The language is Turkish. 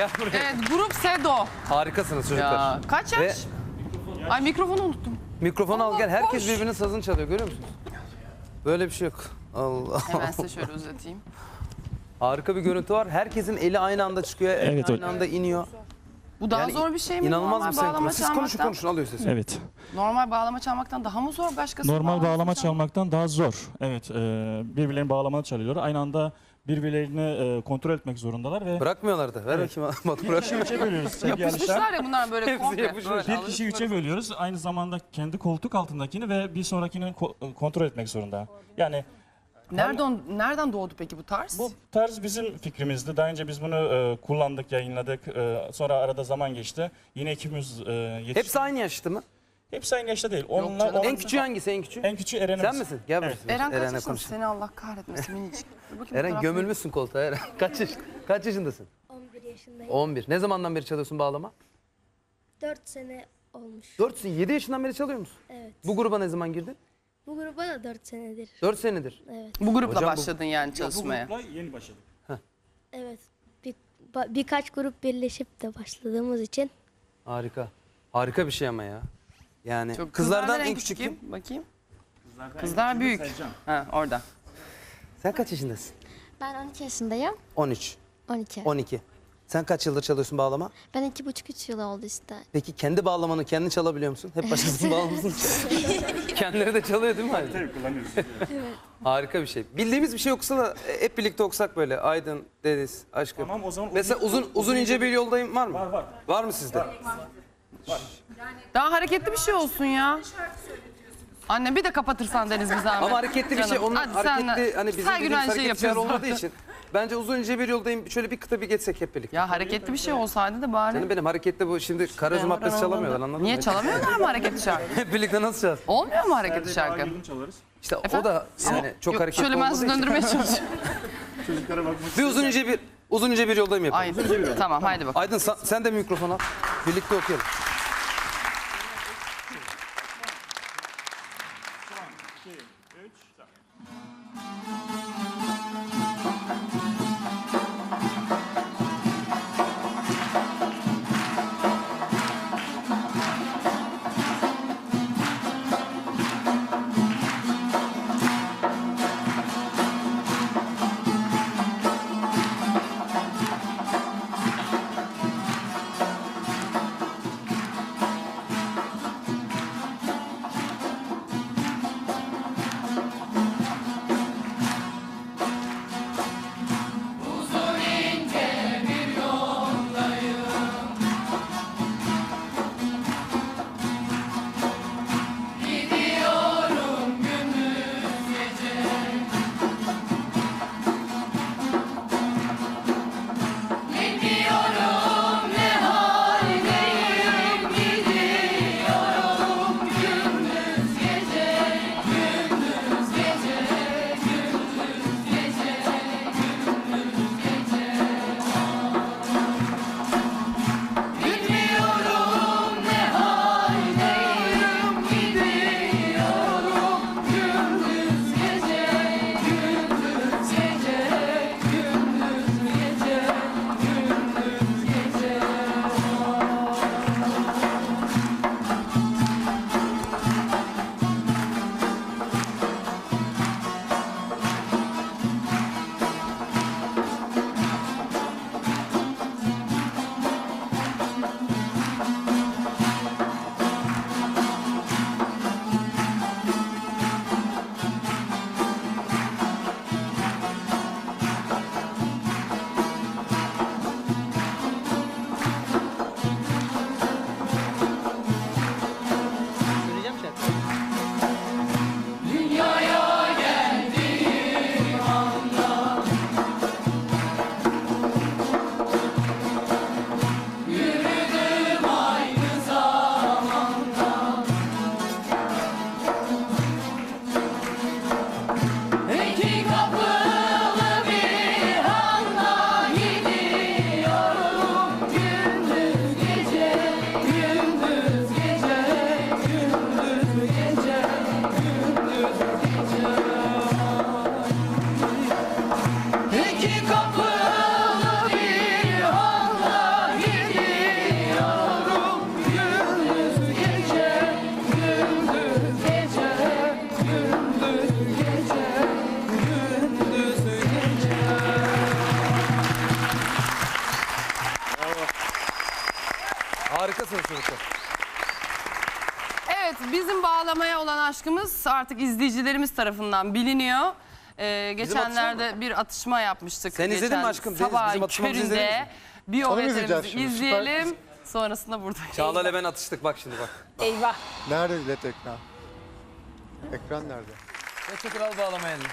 Gel buraya. Evet grup Sedo. Harikasınız çocuklar. Ya, kaç yaş? Ve Ay mikrofonu unuttum. mikrofonu al Allah, gel. Herkes boş. birbirinin sazını çalıyor görüyor musunuz? Böyle bir şey yok. Allah. Hemen size şöyle uzatayım. Harika bir görüntü var. Herkesin eli aynı anda çıkıyor. Evet, aynı anda iniyor. Bu daha Yani zor bir şey mi? İnanılmaz Normal bir bağlama senkron. Siz konuşun konuşun alıyor sesi. Evet. Normal bağlama çalmaktan daha mı zor başkası? Normal bağlama çalmaktan daha zor. Evet. E, birbirlerini bağlama çalıyorlar. Aynı anda birbirlerini e, kontrol etmek zorundalar ve Bırakmıyorlar da. Ver bakayım. Bak bırak. kişi üçe bölüyoruz sevgili Alişan. Yapışmışlar ya bunlar böyle Hepsi komple. yapışmış. Böyle Bir kişi böyle- üçe bölüyoruz. Aynı zamanda kendi koltuk altındakini ve bir sonrakini ko- kontrol etmek zorunda. Yani Nereden, nereden doğdu peki bu tarz? bu tarz bizim fikrimizdi. Daha önce biz bunu e, kullandık, yayınladık. E, sonra arada zaman geçti. Yine ekibimiz e, yetişti. Hepsi aynı yaşta mı? Hepsi aynı yaşta değil. canım. Onlar, En küçüğü hangisi en küçüğü? En küçüğü Eren'imiz. Sen misin? Gel Evet. buraya. Eren kaç konuş. Seni Allah kahretmesin minicik. Bakayım bu Eren gömülmüşsün koltuğa Eren. Kaç, yaş, kaç yaşındasın? 11 yaşındayım. 11. Ne zamandan beri çalıyorsun bağlama? 4 sene olmuş. 4 7 yaşından beri çalıyor musun? Evet. Bu gruba ne zaman girdin? Bu gruba da 4 senedir. 4 senedir. Evet. Bu grupla Hocam bu- başladın yani Bu çalışmaya. grupla yeni başladık. Evet. Bir, ba- birkaç grup birleşip de başladığımız için Harika. Harika bir şey ama ya. Yani Çok- kızlardan en küçük kim? Bakayım. Kızlar büyük. Ha orada. Sen kaç yaşındasın? Ben 12 yaşındayım. 13, 12. 12. Sen kaç yıldır çalıyorsun bağlama? Ben 2,5-3 yıl oldu işte. Peki kendi bağlamanı kendin çalabiliyor musun? Hep başkasının bağlamasını çalıyor. Kendileri de çalıyor değil mi? Aydın? Tabii kullanıyoruz. Harika bir şey. Bildiğimiz bir şey yoksa da e, hep birlikte okusak böyle. Aydın, Deniz, Aşkım. Tamam o zaman Mesela uzun uzun ince bir yoldayım var mı? Var, var. Var mı sizde? Daha hareketli bir şey olsun ya. Anne bir de kapatırsan Deniz bir zahmet. Ama hareketli bir şey. Canım, Onun hadi sen hareketli hani bizim her gün dediğimiz aynı şeyi hareketli şeyler yapıyoruz olmadığı zaten. için bence uzun ince bir yoldayım. Şöyle bir kıta bir geçsek hep birlikte. Ya hareketli bir şey olsaydı da bari. Canım benim hareketli bu şimdi Karaözüm Maddesi çalamıyorlar anladın Niye mı? çalamıyorlar mı hareketli şarkı? Hep birlikte nasıl çalacağız? Olmuyor mu hareketli şarkı? Ayrılım çalarız. İşte o Efendim? da yani çok Yok, hareketli şöyle ben olmadığı sizi için. döndürmeye çalışıyorum. Çocuklara bakmak Bir uzun ince bir uzun ince bir yoldayım yapalım. Ay, tamam haydi bakalım. Aydın sen, sen de mikrofon al. Birlikte okuyalım. Bakalım. Evet bizim bağlamaya olan aşkımız artık izleyicilerimiz tarafından biliniyor. Ee, geçenlerde bir atışma yapmıştık. Sen izledin mi aşkım? Sabah bizim atışmamızı izledin köründe bir izleyeceğiz şimdi? Süper. izleyelim. Sonrasında buradayız. Çağla ile ben atıştık bak şimdi bak. Eyvah. Nerede bilet ekran? Ekran nerede? Ve çok kral bağlamayalım.